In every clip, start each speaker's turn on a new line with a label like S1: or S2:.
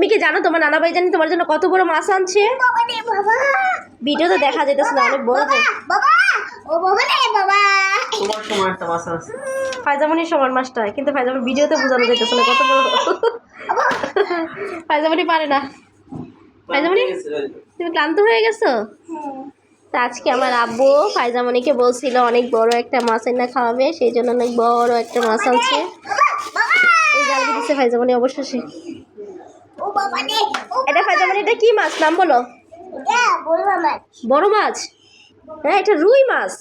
S1: তুমি কি জানো তোমার নানা ভাই জানি তোমার জন্য কত বড় মাছ আনছে?
S2: বাবা
S1: ভিডিওতে দেখা যেতেছে না অনেক বড় ফাইজামনির সমান মাছটা কিন্তু ফাইজামনি ভিডিওতে বোঝানো যেতেছে না কত বড়। ফাইজামনি পারে না। ফাইজামনি তুমি ক্লান্ত হয়ে গেছো? তা আজকে আমার আব্বু ফাইজামনিকে বলছিল অনেক বড় একটা মাছ এনে খাওয়াবে সেই জন্য অনেক বড় একটা মাছ আনছে। এই জালকে দিচ্ছে ফাইজামনি অবশেষে। এটা ফাইজামনি এটা কি মাছ? নাম বলো। বড় মাছ। হ্যাঁ এটা রুই মাছ।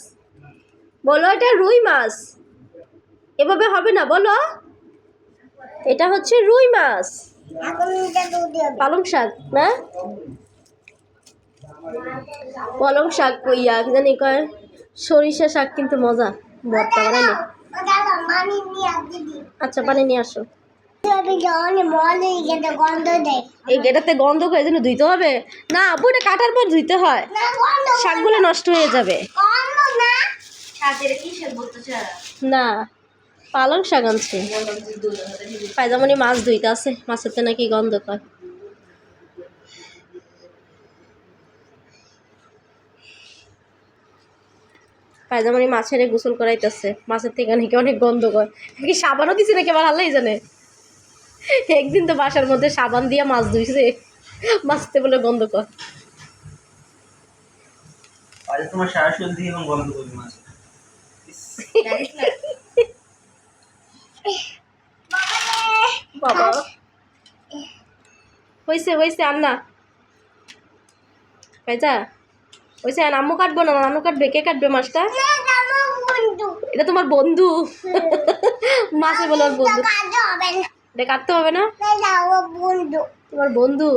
S1: বলো এটা রুই মাছ। এভাবে হবে না বলো। এটা হচ্ছে রুই মাছ। পালং শাক না? পালং শাক কইয়া জানি কয়? সরিষা শাক কিন্তু মজা ভর্তা বানাইলে।
S2: মানি দিদি
S1: আচ্ছা বানিয়ে নিয়ে আসো। এই গেটাতে গন্ধ হয়ে যেন ধুইতে হবে? না আপু এটা কাটার পর ধুইতে হয়। শাকগুলো নষ্ট হয়ে যাবে।
S2: না।
S1: না পালং শাক আনছে। পায়জামনি মাছ ধুইতে আছে মাছের তো নাকি গন্ধ কয় পায়জামনি মাছের গোসল করাইতেছে মাছের থেকে নাকি অনেক গন্ধ কয় কি সাবানও দিছে নাকি আমার আল্লাহ জানে? একদিন তো বাসার মধ্যে সাবান দিয়ে মাছ ধুইছে। মাছতে বলে গন্ধ
S3: তোমার করি মাছ।
S1: বাবা। হয়েছে হয়েছে আর না হয়েছে আর আম্মু কাটবো না? নানু কাটবে? কে কাটবে মাছটা? এটা তোমার বন্ধু। মাছে বলে ওর বন্ধু।
S2: কাজ না।
S1: এটা কাটতে হবে না?
S2: বন্ধু।
S1: তোমার বন্ধু?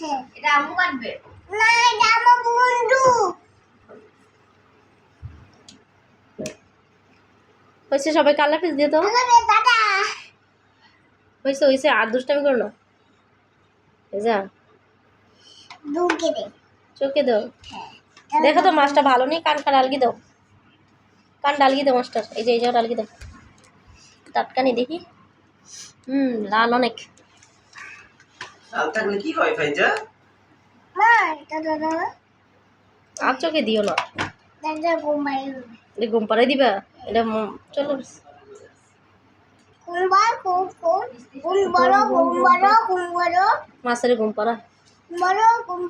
S2: হ্যাঁ। এটা আমু কাটবে? না যাব বন্ধু।
S1: হয়েছে সবাই কালা পিস দিয়ে তো হয়েছে হয়েছে আর দুষ্টামি করো না। যা। চোখে দাও।
S2: হ্যাঁ।
S1: দেখো তো মাছটা ভালো নেই কান কান আলগি দাও। কান ডালগি দাও মাছটার এই যে এই জায়গাটা আলগি দাও। টাটকানি দেখি। হুম লাল অনেক।
S3: শাল থাকলে কি হয় ভাইজা?
S2: মা এটা দাদা।
S1: আর চোখে দিও না। ঘুম পাড়াই দিবা। এটা চলো। মাছের ঘুম পাড়া।
S2: বড় কোন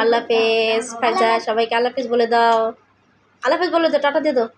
S1: আল্লাহ হাফেজ ফাইজা সবাইকে আল্লাহ হাফেজ বলে দাও। আল্লাহ হাফেজ বলে দাও, টাটা দিয়ে দাও।